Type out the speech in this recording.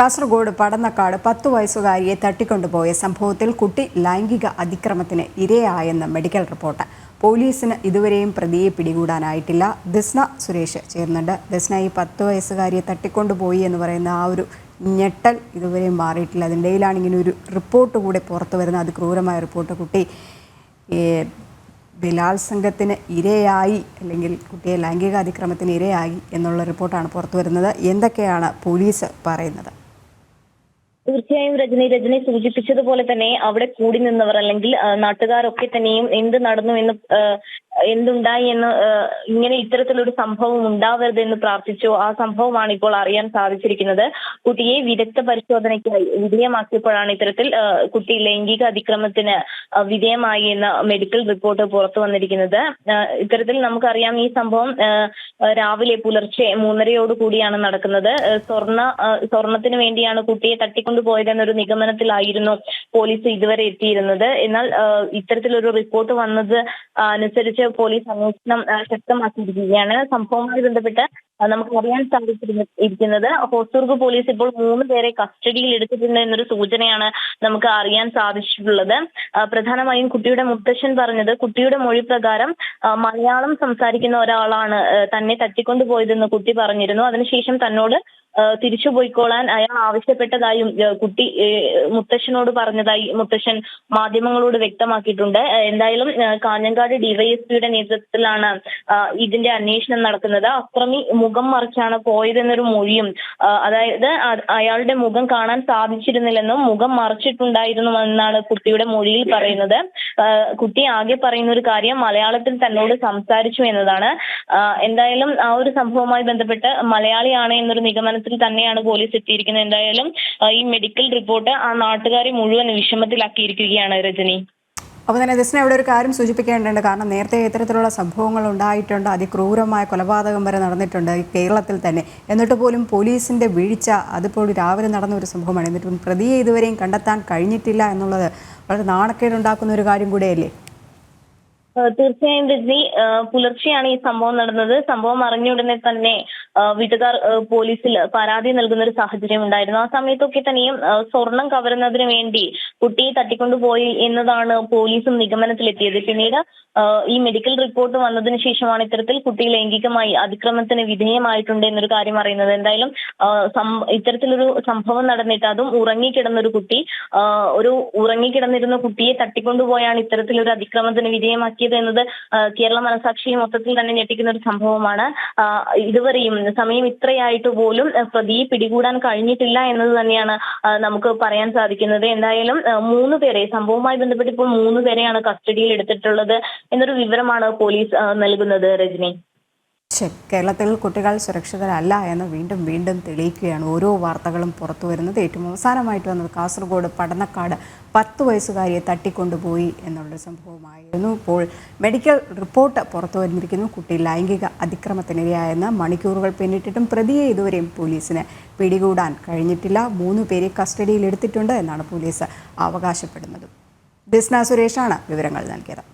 കാസർഗോഡ് പടന്നക്കാട് പത്തു വയസ്സുകാരിയെ തട്ടിക്കൊണ്ടുപോയ സംഭവത്തിൽ കുട്ടി ലൈംഗിക അതിക്രമത്തിന് ഇരയായെന്ന് മെഡിക്കൽ റിപ്പോർട്ട്. പോലീസിന് ഇതുവരെയും പ്രതിയെ പിടികൂടാനായിട്ടില്ല. ദസ്ന സുരേഷ് ചേർന്നുണ്ട് ദിസ്ന ഈ പത്ത് വയസ്സുകാരിയെ തട്ടിക്കൊണ്ടുപോയി എന്ന് പറയുന്ന ആ ഒരു ഞെട്ടൽ ഇതുവരെയും മാറിയിട്ടില്ല. അതിനിടയിലാണ് ഇങ്ങനെ ഒരു റിപ്പോർട്ട് കൂടെ പുറത്തു വരുന്നത്. അതിക്രൂരമായ റിപ്പോർട്ട്. കുട്ടി ബലാത്സംഗത്തിന് ഇരയായി അല്ലെങ്കിൽ കുട്ടിയെ ലൈംഗിക അതിക്രമത്തിന് ഇരയായി എന്നുള്ള റിപ്പോർട്ടാണ് പുറത്തു വരുന്നത്. എന്തൊക്കെയാണ് പോലീസ് പറയുന്നത്? തീർച്ചയായും രജനി രജനി സൂചിപ്പിച്ചതുപോലെ തന്നെ അവിടെ കൂടി നിന്നവർ അല്ലെങ്കിൽ നാട്ടുകാരൊക്കെ തന്നെയും എന്ത് നടന്നു എന്ന് എന്തുണ്ടായി എന്ന് ഇങ്ങനെ ഇത്തരത്തിലൊരു സംഭവം ഉണ്ടാവരുത് എന്ന് പ്രാർത്ഥിച്ചു. ആ സംഭവമാണ് ഇപ്പോൾ അറിയാൻ സാധിച്ചിരിക്കുന്നത്. കുട്ടിയെ വിദഗ്ധ പരിശോധനയ്ക്കായി വിധേയമാക്കിയപ്പോഴാണ് ഇത്തരത്തിൽ കുട്ടി ലൈംഗിക അതിക്രമത്തിന് വിധേയമായി എന്ന മെഡിക്കൽ റിപ്പോർട്ട് പുറത്തു വന്നിരിക്കുന്നത്. ഇത്തരത്തിൽ നമുക്കറിയാം ഈ സംഭവം രാവിലെ പുലർച്ചെ മൂന്നരയോട് കൂടിയാണ് നടക്കുന്നത്. സ്വർണ സ്വർണ സ്വർണത്തിന് വേണ്ടിയാണ് കുട്ടിയെ തട്ടിക്കൊണ്ടുപോയതെന്നൊരു നിഗമനത്തിലായിരുന്നു പോലീസ് ഇതുവരെ എത്തിയിരുന്നത്. എന്നാൽ ഇത്തരത്തിലൊരു റിപ്പോർട്ട് വന്നത് അനുസരിച്ച് പോലീസ് അന്വേഷണം ശക്തമാക്കിയിരിക്കുകയാണ്. സംഭവവുമായി ബന്ധപ്പെട്ട് നമുക്ക് അറിയാൻ സാധിച്ചിരിക്കുന്നത് ഹോസ്ദുർഗ് പോലീസ് ഇപ്പോൾ മൂന്ന് പേരെ കസ്റ്റഡിയിൽ എടുത്തിട്ടുണ്ട് എന്നൊരു സൂചനയാണ് നമുക്ക് അറിയാൻ സാധിച്ചിട്ടുള്ളത്. പ്രധാനമായും കുട്ടിയുടെ മുത്തശ്ശൻ പറഞ്ഞത് കുട്ടിയുടെ മൊഴി പ്രകാരം മലയാളം സംസാരിക്കുന്ന ഒരാളാണ് തന്നെ തട്ടിക്കൊണ്ടുപോയതെന്ന് കുട്ടി പറഞ്ഞിരുന്നു. അതിനുശേഷം തന്നോട് തിരിച്ചു പോയിക്കോളാൻ അയാൾ ആവശ്യപ്പെട്ടതായും കുട്ടി മുത്തശ്ശനോട് പറഞ്ഞതായി മുത്തശ്ശൻ മാധ്യമങ്ങളോട് വ്യക്തമാക്കിയിട്ടുണ്ട്. എന്തായാലും കാഞ്ഞങ്ങാട് ഡിവൈഎസ്പിയുടെ നേതൃത്വത്തിലാണ് ഇതിന്റെ അന്വേഷണം നടക്കുന്നത്. അക്രമി മുഖം മറിച്ചാണ് പോയതെന്നൊരു മൊഴിയും അതായത് അയാളുടെ മുഖം കാണാൻ സാധിച്ചിരുന്നില്ലെന്നും മുഖം മറിച്ചിട്ടുണ്ടായിരുന്നു എന്നാണ് കുട്ടിയുടെ മൊഴിയിൽ പറയുന്നത്. കുട്ടി ആകെ പറയുന്ന ഒരു കാര്യം മലയാളത്തിൽ തന്നോട് സംസാരിച്ചു എന്നതാണ്. എന്തായാലും ആ ഒരു സംഭവവുമായി ബന്ധപ്പെട്ട് മലയാളിയാണ് എന്നൊരു നിഗമനത്തിൽ തന്നെയാണ് പോലീസ് എത്തിയിരിക്കുന്നത്. എന്തായാലും ഈ മെഡിക്കൽ റിപ്പോർട്ട് ആ നാട്ടുകാരെ മുഴുവൻ വിഷമത്തിലാക്കിയിരിക്കുകയാണ് രജനി. അപ്പോൾ തന്നെ ജസ്റ്റിനെ ഇവിടെ ഒരു കാര്യം സൂചിപ്പിക്കേണ്ടതുണ്ട്. കാരണം നേരത്തെ ഇത്തരത്തിലുള്ള സംഭവങ്ങൾ ഉണ്ടായിട്ടുണ്ട്. അതിക്രൂരമായ കൊലപാതകം വരെ നടന്നിട്ടുണ്ട് ഈ കേരളത്തിൽ തന്നെ. എന്നിട്ട് പോലും പോലീസിന്റെ വീഴ്ച അതിപ്പോൾ രാവിലെ നടന്ന ഒരു സംഭവമാണ്. എന്നിട്ടും പ്രതിയെ ഇതുവരെയും കണ്ടെത്താൻ കഴിഞ്ഞിട്ടില്ല എന്നുള്ളത് വളരെ നാണക്കേടുണ്ടാക്കുന്ന ഒരു കാര്യം കൂടെയല്ലേ? തീർച്ചയായും രജനി പുലർച്ചെയാണ് ഈ സംഭവം നടന്നത്. സംഭവം അറിഞ്ഞ ഉടനെ തന്നെ വീട്ടുകാർ പോലീസിൽ പരാതി നൽകുന്ന ഒരു സാഹചര്യം ഉണ്ടായിരുന്നു. ആ സമയത്തൊക്കെ തന്നെയും സ്വർണം കവരുന്നതിന് വേണ്ടി കുട്ടിയെ തട്ടിക്കൊണ്ടുപോയി എന്നതാണ് പോലീസും നിഗമനത്തിലെത്തിയത്. പിന്നീട് ഈ മെഡിക്കൽ റിപ്പോർട്ട് വന്നതിന് ശേഷമാണ് ഇത്തരത്തിൽ കുട്ടി ലൈംഗികമായി അതിക്രമത്തിന് വിധേയമായിട്ടുണ്ട് എന്നൊരു കാര്യം അറിയുന്നത്. എന്തായാലും ഇത്തരത്തിലൊരു സംഭവം നടന്നിട്ട് അതും ഉറങ്ങിക്കിടന്നൊരു കുട്ടി ഒരു ഉറങ്ങിക്കിടന്നിരുന്ന കുട്ടിയെ തട്ടിക്കൊണ്ടുപോയാണ് ഇത്തരത്തിലൊരു അതിക്രമത്തിന് വിധേയമാക്കിയത് എന്നത് കേരള മനസാക്ഷി മൊത്തത്തിൽ തന്നെ ഞെട്ടിക്കുന്ന ഒരു സംഭവമാണ് ഇതുവരെയും സമയം ഇത്രയായിട്ട് പോലും പ്രതിയെ പിടികൂടാൻ കഴിഞ്ഞിട്ടില്ല എന്നത് തന്നെയാണ് നമുക്ക് പറയാൻ സാധിക്കുന്നത്. എന്തായാലും മൂന്ന് പേരെ. സംഭവവുമായി ബന്ധപ്പെട്ട് ഇപ്പോൾ മൂന്ന് പേരെയാണ് കസ്റ്റഡിയിൽ എടുത്തിട്ടുള്ളത് എന്നൊരു വിവരമാണ് പോലീസ് നൽകുന്നത് രജനി. ശരി കേരളത്തിൽ കുട്ടികൾ സുരക്ഷിതരല്ല എന്ന് വീണ്ടും വീണ്ടും തെളിയിക്കുകയാണ് ഓരോ വാർത്തകളും പുറത്തു വരുന്നത്. ഏറ്റവും അവസാനമായിട്ട് വന്നത് കാസർഗോഡ് പടന്നക്കാട് പത്ത് വയസ്സുകാരിയെ തട്ടിക്കൊണ്ടുപോയി എന്നുള്ള സംഭവമായിരുന്നു. ഇപ്പോൾ മെഡിക്കൽ റിപ്പോർട്ട് പുറത്തു വന്നിരിക്കുന്നു. കുട്ടി ലൈംഗിക അതിക്രമത്തിനിരയായെന്ന് മണിക്കൂറുകൾ പിന്നിട്ടിട്ടും പ്രതിയെ ഇതുവരെയും പോലീസിന് പിടികൂടാൻ കഴിഞ്ഞിട്ടില്ല. മൂന്ന് പേരെ കസ്റ്റഡിയിൽ എടുത്തിട്ടുണ്ട് എന്നാണ് പോലീസ് അവകാശപ്പെടുന്നത്. ബിസ്ന സുരേഷാണ് വിവരങ്ങൾ നൽകിയത്.